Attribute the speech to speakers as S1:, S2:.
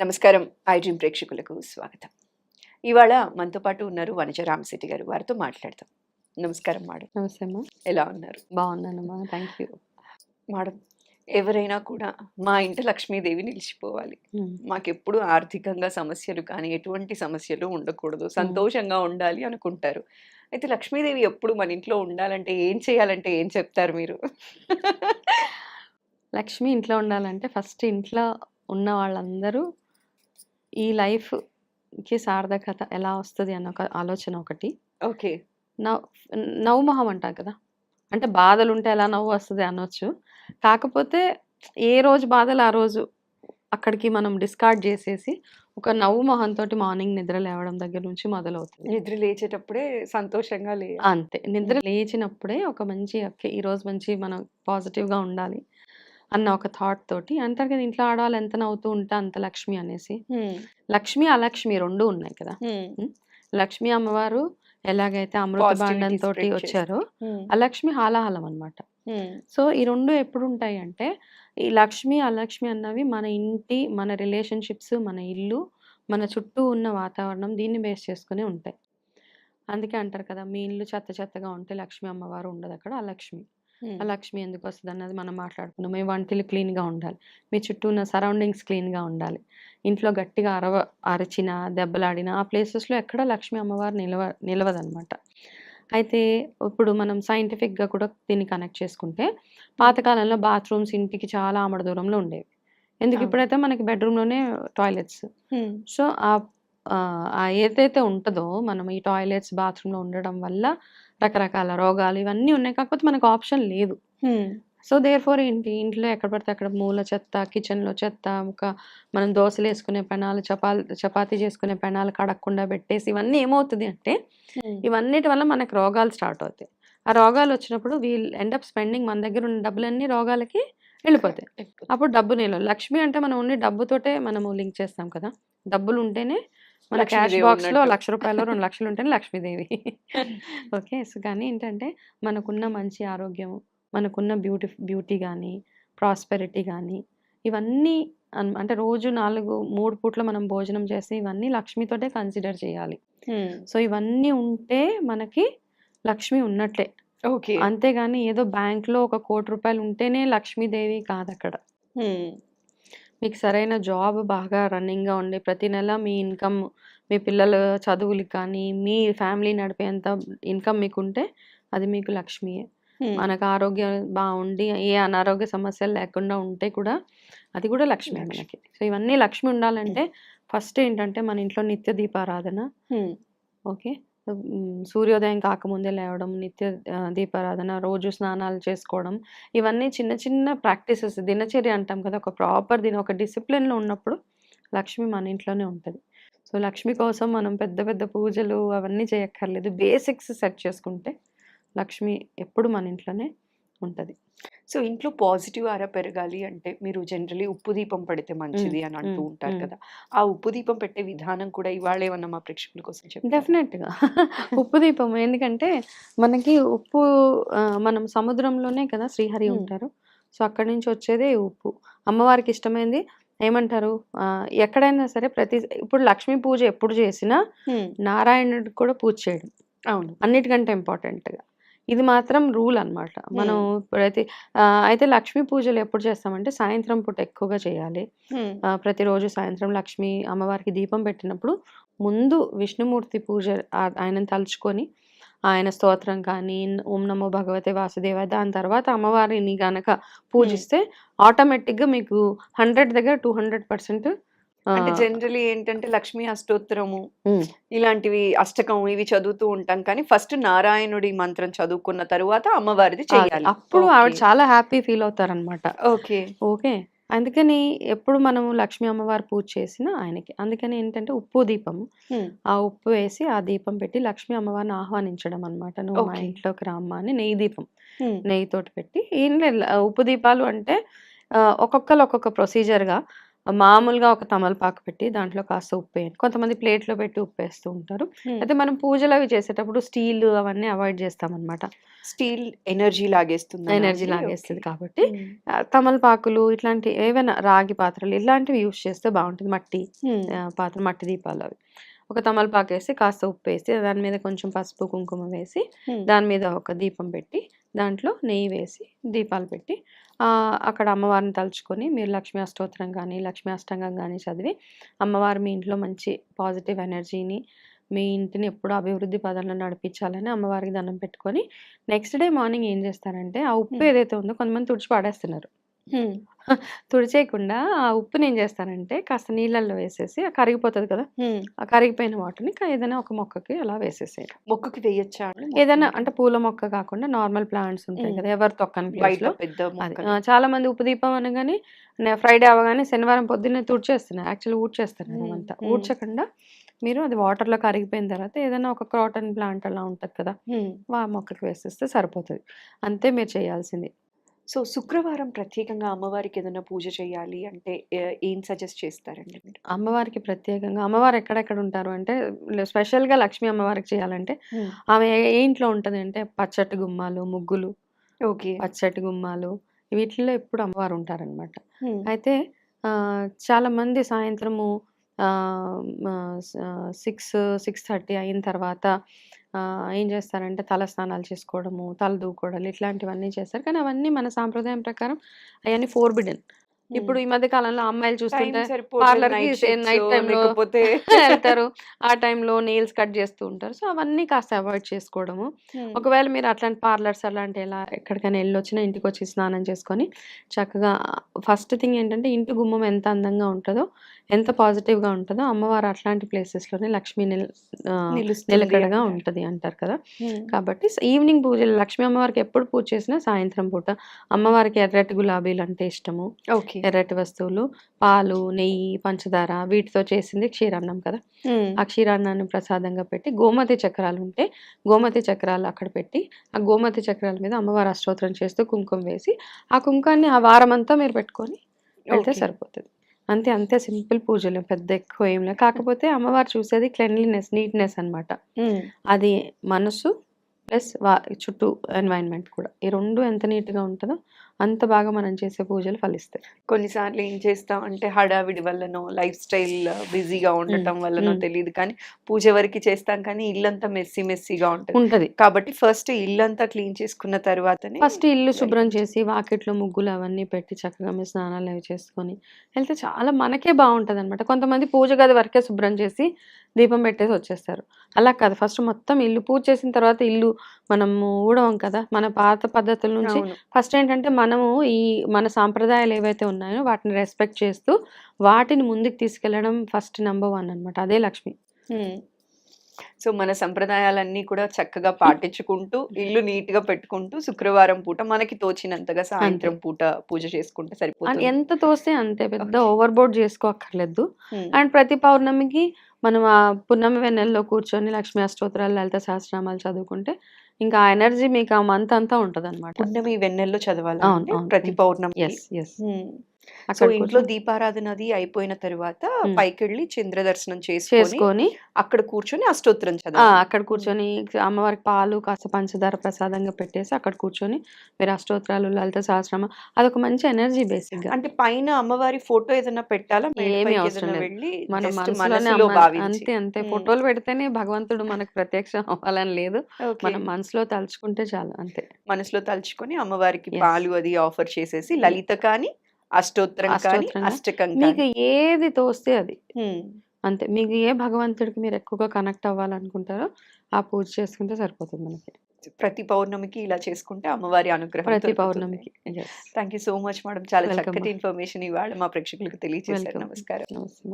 S1: నమస్కారం. I dream ప్రేక్షకులకు స్వాగతం. ఇవాళ మనతో పాటు ఉన్నారు వనజ రామశెట్టి గారు. వారితో మాట్లాడతాం. నమస్కారం మేడం.
S2: నమస్తే అమ్మా.
S1: ఎలా ఉన్నారు?
S2: బాగున్నానమ్మా థ్యాంక్ యూ
S1: మేడం ఎవరైనా కూడా మా ఇంట లక్ష్మీదేవి నిలిచిపోవాలి. మాకెప్పుడు ఆర్థికంగా సమస్యలు కానీ ఎటువంటి సమస్యలు ఉండకూడదు. సంతోషంగా ఉండాలి అనుకుంటారు. అయితే లక్ష్మీదేవి ఎప్పుడు మన ఇంట్లో ఉండాలంటే ఏం చేయాలంటే ఏం చెప్తారు మీరు?
S2: లక్ష్మి ఇంట్లో ఉండాలంటే ఫస్ట్ ఇంట్లో ఉన్న వాళ్ళందరూ ఈ లైఫ్కి సార్థకత ఎలా వస్తుంది అన్న ఒక ఆలోచన ఒకటి.
S1: ఓకే.
S2: నవ్ నవ్వుమొహం అంటాం కదా. అంటే బాధలు ఉంటే ఎలా నవ్వు వస్తుంది అనొచ్చు. కాకపోతే ఏ రోజు బాధలు ఆ రోజు అక్కడికి మనం డిస్కార్డ్ చేసేసి ఒక నవ్వు మొహంతో మార్నింగ్ నిద్ర లేవడం దగ్గర నుంచి మొదలవుతుంది.
S1: నిద్ర లేచేటప్పుడే సంతోషంగా లే
S2: అంతే. నిద్ర లేచినప్పుడే ఒక మంచి ఓకే ఈరోజు మంచి మనం పాజిటివ్గా ఉండాలి. అన్న ఒక థాట్ తోటి అంటారు కదా ఇంట్లో ఆడవాళ్ళు ఎంత నవ్వుతూ ఉంటే అంత లక్ష్మి అనేసి. లక్ష్మి అలక్ష్మి రెండు ఉన్నాయి కదా. లక్ష్మి అమ్మవారు ఎలాగైతే అమృత బాండం తోటి వచ్చారో అలక్ష్మి హాలాహలం అన్నమాట.
S1: హ్మ్,
S2: సో ఈ రెండు ఎప్పుడు ఉంటాయి అంటే ఈ లక్ష్మి అలక్ష్మి అన్నవి మన ఇంటి మన రిలేషన్షిప్స్ మన ఇల్లు మన చుట్టూ ఉన్న వాతావరణం దీన్ని బేస్ చేసుకుని ఉంటాయి. అందుకే అంటారు కదా మీ ఇల్లు చెత్త చెత్తగా ఉంటే లక్ష్మి అమ్మవారు ఉండదు అక్కడ అలక్ష్మి. ఆ లక్ష్మి ఎందుకు వస్తుంది అన్నది మనం మాట్లాడుకున్నాం మీ వంటిల్లు క్లీన్గా ఉండాలి. మీ చుట్టూ ఉన్న సరౌండింగ్స్ క్లీన్గా ఉండాలి. ఇంట్లో గట్టిగా అరవ అరిచిన దెబ్బలాడిన ఆ ప్లేసెస్లో ఎక్కడ లక్ష్మి అమ్మవారు నిలవ నిలవదన్నమాట. అయితే ఇప్పుడు మనం సైంటిఫిక్గా కూడా దీన్ని కనెక్ట్ చేసుకుంటే పాతకాలంలో బాత్రూమ్స్ ఇంటికి చాలా ఆమడ దూరంలో ఉండేవి. ఎందుకు. ఇప్పుడైతే మనకి బెడ్రూమ్లోనే టాయిలెట్స్. సో ఆ ఆ, ఏదైతే ఉంటుందో మనం ఈ టాయిలెట్స్ బాత్రూంలో ఉండడం వల్ల రకరకాల రోగాలు ఇవన్నీ ఉన్నాయి. కాకపోతే మనకు ఆప్షన్ లేదు. సో దేర్ ఫోర్ ఏంటి? ఇంట్లో ఎక్కడ పడితే అక్కడ మూల చెత్త కిచెన్లో చెత్త ఒక మనం దోశలు వేసుకునే పెనాలు చపా చపాతీ చేసుకునే పెనాలు కడగకుండా పెట్టేసి ఇవన్నీ ఏమవుతుంది అంటే. ఇవన్నిటి వల్ల మనకు రోగాలు స్టార్ట్ అవుతాయి. ఆ రోగాలు వచ్చినప్పుడు వీల్ ఎండప్ స్పెండింగ్ మన దగ్గర ఉన్న డబ్బులన్నీ రోగాలకి వెళ్ళిపోతాయి. అప్పుడు డబ్బు నిల్వ లక్ష్మి అంటే మనం ఓన్లీ డబ్బుతోటే మనము లింక్ చేస్తాం కదా? డబ్బులు ఉంటేనే మన క్యాష్ బాక్స్లో
S1: ఉన్నట్టు.
S2: లక్ష రూపాయలు రెండు లక్షలు ఉంటేనే లక్ష్మీదేవి ఓకే. సో కానీ ఏంటంటే మనకున్న మంచి ఆరోగ్యము మనకున్న బ్యూటీ బ్యూటీ కానీ ప్రాస్పెరిటీ కానీ ఇవన్నీ అంటే రోజు నాలుగు మూడు పూట్ల మనం భోజనం చేస్తే ఇవన్నీ లక్ష్మితోటే కన్సిడర్ చేయాలి. సో ఇవన్నీ ఉంటే మనకి లక్ష్మి ఉన్నట్లే
S1: ఓకే.
S2: అంతేగాని ఏదో బ్యాంక్లో ఒక కోటి రూపాయలు ఉంటేనే లక్ష్మీదేవి కాదు అక్కడ మీకు సరైన జాబ్ బాగా రన్నింగ్గా ఉండి ప్రతి నెల మీ ఇన్కమ్ మీ పిల్లల చదువులకి కానీ మీ ఫ్యామిలీ నడిపేంత ఇన్కమ్ మీకు ఉంటే అది మీకు లక్ష్మియే. మనకు ఆరోగ్యం బాగుండి ఏ అనారోగ్య సమస్యలు లేకుండా ఉంటే కూడా అది కూడా లక్ష్మి. మనకి. సో ఇవన్నీ లక్ష్మి ఉండాలంటే ఫస్ట్ ఏంటంటే మన ఇంట్లో నిత్య దీపారాధన. ఓకే? సూర్యోదయం కాకముందే లేవడం నిత్య దీపారాధన రోజు స్నానాలు చేసుకోవడం ఇవన్నీ చిన్న చిన్న ప్రాక్టీసెస్ దినచర్య అంటాం కదా ఒక ప్రాపర్ దీని ఒక డిసిప్లిన్లో ఉన్నప్పుడు లక్ష్మి మన ఇంట్లోనే ఉంటుంది. సో లక్ష్మి కోసం మనం పెద్ద పెద్ద పూజలు అవన్నీ చేయక్కర్లేదు. బేసిక్స్ సెట్ చేసుకుంటే లక్ష్మి ఎప్పుడు మన ఇంట్లోనే ఉంటుంది.
S1: సో ఇంట్లో పాజిటివ్ ఆరా పెరగాలి అంటే మీరు జనరలీ ఉప్పు దీపం పెడితే మంచిది అని అంటూ ఉంటారు. కదా. ఆ ఉప్పు దీపం పెట్టే విధానం కూడా ఇవాళ ఏమన్నా మా ప్రేక్షకుల కోసం చెప్తారా?
S2: డెఫినెట్గా. ఉప్పు దీపం ఎందుకంటే మనకి ఉప్పు మనం సముద్రంలోనే కదా శ్రీహరి. ఉంటారు. సో అక్కడి నుంచి వచ్చేదే ఉప్పు. అమ్మవారికి ఇష్టమైంది ఏమంటారు? ఎక్కడైనా సరే ప్రతి ఇప్పుడు లక్ష్మీ పూజ ఎప్పుడు చేసినా నారాయణుడికి కూడా పూజ చేయడం.
S1: అవును.
S2: అన్నిటికంటే ఇంపార్టెంట్గా. ఇది మాత్రం రూల్ అన్నమాట. మనం ప్రతి ఆ, అయితే లక్ష్మీ పూజలు ఎప్పుడు చేస్తామంటే సాయంత్రం పూట ఎక్కువగా చేయాలి.
S1: హ్మ్,
S2: ప్రతిరోజు సాయంత్రం లక్ష్మి అమ్మవారికి దీపం పెట్టినప్పుడు ముందు విష్ణుమూర్తి పూజ ఆయనను తలుచుకొని ఆయన స్తోత్రం కానీ ఓం నమో భగవతే వాసుదేవ దాని తర్వాత అమ్మవారిని గనక పూజిస్తే ఆటోమేటిక్గా మీకు హండ్రెడ్ దగ్గర టూ హండ్రెడ్ పర్సెంట్
S1: అంటే జనరలీ ఏంటంటే లక్ష్మీ అష్టోత్తరము ఇలాంటివి అష్టకం ఇవి చదువుతూ ఉంటాం. కానీ ఫస్ట్ నారాయణుడి మంత్రం చదువుకున్న తరువాత అమ్మవారిది చేయాలి.
S2: అప్పుడు ఆవిడ చాలా హ్యాపీ ఫీల్ అవుతారనమాట
S1: ఓకే.
S2: ఓకే. అందుకని ఎప్పుడు మనము లక్ష్మీ అమ్మవారి పూజ చేసినా ఆయనకి. అందుకని ఏంటంటే ఉప్పు దీపం ఆ ఉప్పు వేసి ఆ దీపం పెట్టి లక్ష్మీ అమ్మవారిని ఆహ్వానించడం అనమాట నువ్వు మా. ఇంట్లోకి రామ్మా అని నెయ్యి దీపం నెయ్యితోటి పెట్టి. ఏం లేదు. ఉప్పు దీపాలు అంటే ఒక్కొక్కరు ఒక్కొక్క ప్రొసీజర్గా మామూలుగా ఒక తమలపాకు పెట్టి దాంట్లో కాస్త ఉప్పు వేయండి. కొంతమంది ప్లేట్లో పెట్టి ఉప్పు వేస్తూ ఉంటారు. అయితే మనం పూజలు అవి చేసేటప్పుడు స్టీల్ అవన్నీ అవాయిడ్ చేస్తామన్నమాట.
S1: స్టీల్ ఎనర్జీ లాగేస్తుంది
S2: ఎనర్జీ లాగేస్తుంది కాబట్టి తమలపాకులు ఇట్లాంటి ఏవైనా రాగి పాత్రలు ఇలాంటివి యూస్ చేస్తే బాగుంటుంది. మట్టి పాత్ర మట్టి దీపాలు అవి. ఒక తమలపాకు వేసి కాస్త ఉప్పు వేసి దాని మీద కొంచెం పసుపు కుంకుమ వేసి దాని మీద ఒక దీపం పెట్టి దాంట్లో నెయ్యి వేసి దీపాలు పెట్టి అక్కడ అమ్మవారిని తలుచుకొని మీరు లక్ష్మీ అష్టోత్తరం కానీ లక్ష్మీ అష్టంగం కానీ చదివి అమ్మవారు మీ ఇంట్లో మంచి పాజిటివ్ ఎనర్జీని మీ ఇంటిని ఎప్పుడూ అభివృద్ధి పదంలో నడిపించాలని అమ్మవారికి దండం పెట్టుకొని నెక్స్ట్ డే మార్నింగ్ ఏం చేస్తారంటే ఆ ఉప్పు. ఏదైతే ఉందో కొంతమంది తుడిచి పాడేస్తున్నారు తుడిచేయకుండా ఆ ఉప్పుని ఏం చేస్తారంటే కాస్త నీళ్ళల్లో వేసేసి ఆ కరిగిపోతుంది కదా! ఆ కరిగిపోయిన వాటిని క- ఏదైనా ఒక మొక్కకి అలా వేసేసేయడం.
S1: మొక్కకి వేయచ్చా అండి
S2: ఏదైనా
S1: మొక్కకి?
S2: అంటే పూల మొక్క కాకుండా నార్మల్ ప్లాంట్స్ ఉంటాయి. కదా! ఎవరు తొక్కని
S1: బయట
S2: లో.
S1: పెద్ద
S2: అది.
S1: మొక్కలు.
S2: ఆ, చాలా మంది ఉప్పు దీపం అనగానే ఫ్రైడే అవగానే శనివారం పొద్దున్నే తుడిచేస్తున్నారు యాక్చువల్లీ ఊడ్చేస్తున్నారు. అవంతా
S1: మ్మ్.
S2: ఊడ్చకుండా మీరు అది వాటర్లో కరిగిపోయిన తర్వాత ఏదైనా ఒక క్రాటన్ ప్లాంట్ అలా ఉంటది కదా!
S1: హ్మ్.
S2: ఆ మొక్కకి వేసేస్తే సరిపోతుంది. అంతే మీరు చేయాల్సింది.
S1: సో శుక్రవారం ప్రత్యేకంగా అమ్మవారికి ఏదైనా పూజ చేయాలి అంటే ఏ- సజెస్ట్ చేస్తారండి మీరు?
S2: అమ్మవారికి ప్రత్యేకంగా అమ్మవారు ఎక్కడెక్కడ ఉంటారు అంటే స్పెషల్గా లక్ష్మీ అమ్మవారికి చేయాలంటే ఆమె ఏ ఇంట్లో ఉంటది అంటే పచ్చటి గుమ్మాలు ముగ్గులు
S1: ఓకే.
S2: పచ్చటి గుమ్మాలు వీటిల్లో ఎప్పుడు అమ్మవారు ఉంటారనమాట. అయితే చాలా మంది సాయంత్రము సిక్స్ సిక్స్ థర్టీ అయిన తర్వాత ఏం చేస్తారంటే తల స్నానాలు చేసుకోవడము తల దూకోవడాలు ఇట్లాంటివన్నీ చేస్తారు. కానీ అవన్నీ మన సాంప్రదాయం ప్రకారం అవన్నీ ఫోర్బిడెన్ ఇప్పుడు ఈ మధ్య కాలంలో అమ్మాయిలు చూస్తుంటే parlour కి same night time లో
S1: లేకపోతే
S2: వెళ్తారు. ఆ టైంలో నెయిల్స్ కట్ చేస్తూ ఉంటారు. సో అవన్నీ కాస్త అవాయిడ్ చేసుకోవడము. ఒకవేళ మీరు అట్లాంటి పార్లర్స్ అలాంటి ఎలా ఎక్కడికైనా వెళ్ళొచ్చినా ఇంటికి వచ్చి స్నానం చేసుకొని చక్కగా ఫస్ట్ థింగ్ ఏంటంటే ఇంటి గుమ్మం ఎంత అందంగా ఉంటుందో ఎంత పాజిటివ్గా ఉంటుందో అమ్మవారు అట్లాంటి ప్లేసెస్లోనే లక్ష్మీ నిలకడగా. ఉంటుంది అంటారు కదా. కాబట్టి ఈవినింగ్ పూజలు లక్ష్మీ అమ్మవారికి ఎప్పుడు పూజ చేసినా సాయంత్రం పూట అమ్మవారికి ఎర్రటి గులాబీలు అంటే ఇష్టము.
S1: ఓకే.
S2: ఎర్రటి వస్తువులు పాలు నెయ్యి పంచదార వీటితో చేసింది క్షీరాన్నం కదా. ఆ క్షీరాన్నాన్ని ప్రసాదంగా పెట్టి గోమతి చక్రాలు ఉంటే గోమతి చక్రాలు అక్కడ పెట్టి ఆ గోమతి చక్రాల మీద అమ్మవారు అష్టోత్తరం చేస్తూ కుంకుమ వేసి ఆ కుంకాన్ని ఆ వారం అంతా మీరు పెట్టుకొని వెళ్తే. సరిపోతుంది అంతే అంతే సింపుల్ పూజలు పెద్ద ఎక్కువ ఏం లేదు కాకపోతే అమ్మవారు చూసేది క్లెన్లీనెస్ నీట్నెస్ అన్నమాట
S1: హ్మ్.
S2: అది మనసు ప్లస్ వా చుట్టూ ఎన్వైరన్మెంట్ కూడా ఈ రెండు ఎంత నీట్గా ఉంటుందో అంత బాగా మనం చేసే పూజలు ఫలిస్తాయి.
S1: కొన్నిసార్లు ఏం చేస్తాం అంటే హడావిడి వల్లనో లైఫ్ స్టైల్ బిజీగా ఉండటం వల్లనో. తెలియదు కానీ పూజ వరకు చేస్తాం కానీ ఇల్లంతా మెస్సీ మెస్సీగా ఉంటుంది.
S2: ఉంటది.
S1: కాబట్టి ఫస్ట్ ఇల్లంతా క్లీన్ చేసుకున్న తర్వాతనే
S2: ఫస్ట్ ఇల్లు శుభ్రం. చేసి వాకిట్లో ముగ్గులు అవన్నీ పెట్టి చక్కగా మీ స్నానాలు అవి చేసుకొని వెళ్తే చాలా మనకే బాగుంటుంది అనమాట కొంతమంది పూజ గది వరకే శుభ్రం చేసి దీపం పెట్టేసి వచ్చేస్తారు. అలా కాదు. ఫస్ట్ మొత్తం ఇల్లు పూజ చేసిన తర్వాత ఇల్లు మనము ఊడవం కదా. మన పాత పద్ధతుల నుంచి ఫస్ట్ ఏంటంటే మనము ఈ మన సాంప్రదాయాలు ఏవైతే ఉన్నాయో వాటిని రెస్పెక్ట్ చేస్తూ వాటిని ముందుకు తీసుకెళ్ళడం ఫస్ట్ నెంబర్ వన్ అన్నమాట. అదే లక్ష్మి.
S1: సో మన సంప్రదాయాలన్నీ కూడా చక్కగా పాటించుకుంటూ ఇల్లు నీట్గా పెట్టుకుంటూ శుక్రవారం పూట మనకి తోచినంతగా సాయంత్రం పూట పూజ చేసుకుంటే సరిపోతుంది
S2: ఎంత తోస్తే అంతే పెద్ద. Over board చేసుకోక్కర్లేదు. అండ్ ప్రతి పౌర్ణమికి మనం ఆ పున్నమి వెన్నెల్లో కూర్చొని లక్ష్మీ అష్టోత్తరాలు లలిత సహస్రనామాలు చదువుకుంటే ఇంకా ఆ ఎనర్జీ మీకు ఆ మంత్ అంతా ఉంటది అనమాట
S1: పున్నమి వెన్నెల్లో చదవాలి. ప్రతి. పౌర్ణమి
S2: ఎస్ ఎస్
S1: సో ఇంట్లో
S2: కూర్చొని
S1: దీపారాధన అది అయిపోయిన తర్వాత. పైకి వెళ్ళి చంద్ర దర్శనం చేసుకొని అక్కడ కూర్చొని అష్టోత్తరం చదవాలి.
S2: అక్కడ కూర్చొని అమ్మవారికి పాలు కాస్త పంచదార ప్రసాదంగా పెట్టేసి అక్కడ కూర్చొని మీరు అష్టోత్తరాలు లలిత సహస్రనామం అదొక మంచి ఎనర్జీ బేసిక్గా
S1: అంటే పైన అమ్మవారి ఫోటో ఏదైనా పెట్టాలా?
S2: ఏమీ అవసరం.
S1: వెళ్ళి
S2: మన
S1: మనసులో
S2: అంతే అంతే. ఫోటోలు పెడితేనే భగవంతుడు మనకు ప్రత్యక్షం అవ్వాలని లేదు. మనం మనసులో తలుచుకుంటే చాలు అంతే.
S1: మనసులో తలుచుకొని అమ్మవారికి. పాలు అది ఆఫర్ చేసేసి లలిత కానీ అష్టోత్తరం కానీ అష్టకం
S2: మీకు ఏది తోస్తే అది. అంతే. మీకు ఏ భగవంతుడికి మీరు ఎక్కువగా కనెక్ట్ అవ్వాలనుకుంటారో ఆ పూజ చేసుకుంటే సరిపోతుంది మనకి.
S1: ప్రతి పౌర్ణమికి ఇలా చేసుకుంటే అమ్మవారి అనుగ్రహం
S2: ప్రతి పౌర్ణమికి.
S1: Thank you so much madam చాలా చక్కటి. ఇన్ఫర్మేషన్ ఇవాళ మా ప్రేక్షకులకు తెలియజేశారు నమస్కారం.
S2: నమస్తే